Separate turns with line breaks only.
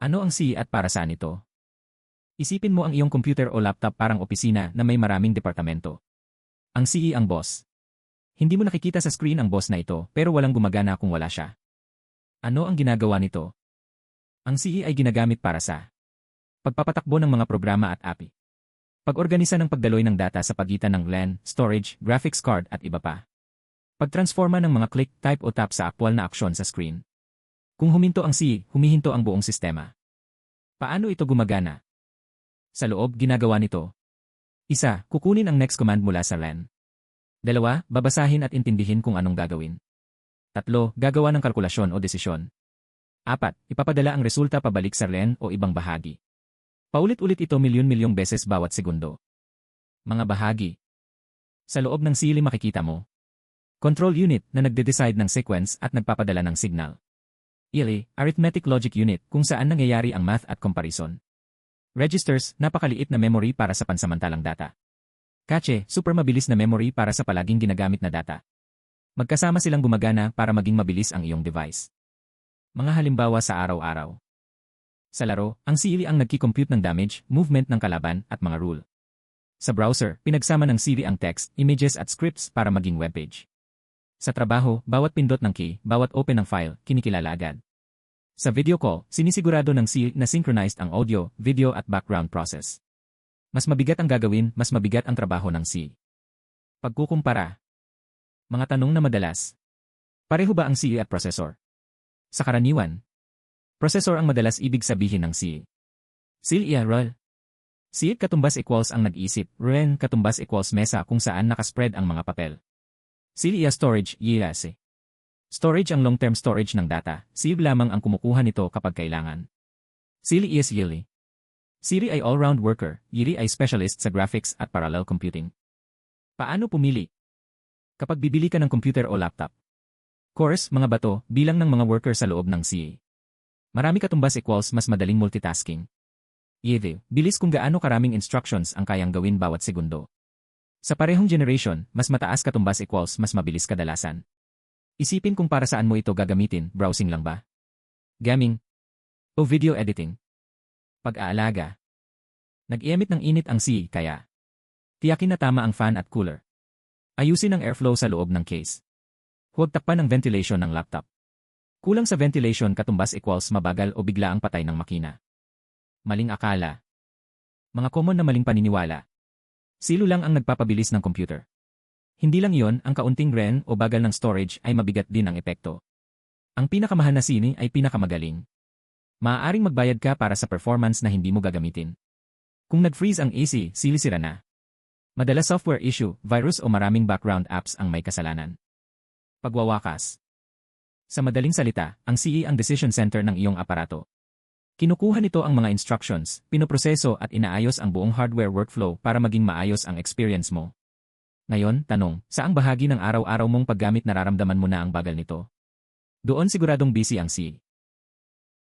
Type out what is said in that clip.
Ano ang CE at para saan ito? Isipin mo ang iyong computer o laptop parang opisina na may maraming departamento. Ang CE ang boss. Hindi mo nakikita sa screen ang boss na ito pero walang gumagana kung wala siya. Ano ang ginagawa nito? Ang CE ay ginagamit para sa pagpapatakbo ng mga programa at API. Pag-organisa ng pagdaloy ng data sa pagitan ng LAN, storage, graphics card at iba pa. Pagtransforma ng mga click, type o tap sa aktwal na aksyon sa screen. Kung huminto ang CE, humihinto ang buong sistema. Paano ito gumagana? Sa loob, ginagawa nito. Isa, kukunin ang next command mula sa LAN. Dalawa, babasahin at intindihin kung anong gagawin. Tatlo, gagawa ng kalkulasyon o desisyon. Apat, ipapadala ang resulta pabalik sa LAN o ibang bahagi. Paulit-ulit ito milyon-milyong beses bawat segundo. Mga bahagi. Sa loob ng sili makikita mo. Control unit na nagde-decide ng sequence at nagpapadala ng signal. ILE, arithmetic logic unit kung saan nangyayari ang math at comparison. Registers, napakaliit na memory para sa pansamantalang data. Cache, super mabilis na memory para sa palaging ginagamit na data. Magkasama silang gumagana para maging mabilis ang iyong device. Mga halimbawa sa araw-araw. Sa laro, ang Siri ang nagki-compute ng damage, movement ng kalaban, at mga rule. Sa browser, pinagsama ng Siri ang text, images at scripts para maging webpage. Sa trabaho, bawat pindot ng key, bawat open ng file, kinikilala agad. Sa video call, sinisigurado ng SEAL na synchronized ang audio, video at background process. Mas mabigat ang gagawin, mas mabigat ang trabaho ng SEAL. Pagkukumpara. Mga tanong na madalas. Pareho ba ang SEAL at processor? Sa karaniwan, processor ang madalas ibig sabihin ng SEAL. SEAL roll. SEAL katumbas equals ang nag-isip, REN katumbas equals mesa kung saan nakaspread ang mga papel. SEAL storage, yiyase. Storage ang long-term storage ng data, Sieve lamang ang kumukuha nito kapag kailangan. Sili is Yili. Siri ay all-round worker, Yili ay specialist sa graphics at parallel computing. Paano pumili? Kapag bibili ka ng computer o laptop. Course, mga bato, bilang ng mga worker sa loob ng CA. Marami katumbas equals mas madaling multitasking. Yeve, bilis kung gaano karaming instructions ang kayang gawin bawat segundo. Sa parehong generation, mas mataas katumbas equals mas mabilis kadalasan. Isipin kung para saan mo ito gagamitin, browsing lang ba? Gaming? O video editing? Pag-aalaga? Nag-emit ng init ang C, kaya tiyakin na tama ang fan at cooler. Ayusin ang airflow sa loob ng case. Huwag takpan ang ventilation ng laptop. Kulang sa ventilation katumbas equals mabagal o bigla ang patay ng makina. Maling akala. Mga common na maling paniniwala. Silo lang ang nagpapabilis ng computer. Hindi lang yon, ang kaunting REN o bagal ng storage ay mabigat din ang epekto. Ang pinakamahal na sini ay pinakamagaling. Maaaring magbayad ka para sa performance na hindi mo gagamitin. Kung nag-freeze ang AC, silisira na. Madalas software issue, virus o maraming background apps ang may kasalanan. Pagwawakas. Sa madaling salita, ang CE ang decision center ng iyong aparato. Kinukuha nito ang mga instructions, pinoproseso at inaayos ang buong hardware workflow para maging maayos ang experience mo. Ngayon, tanong, saang bahagi ng araw-araw mong paggamit nararamdaman mo na ang bagal nito? Doon siguradong busy ang C.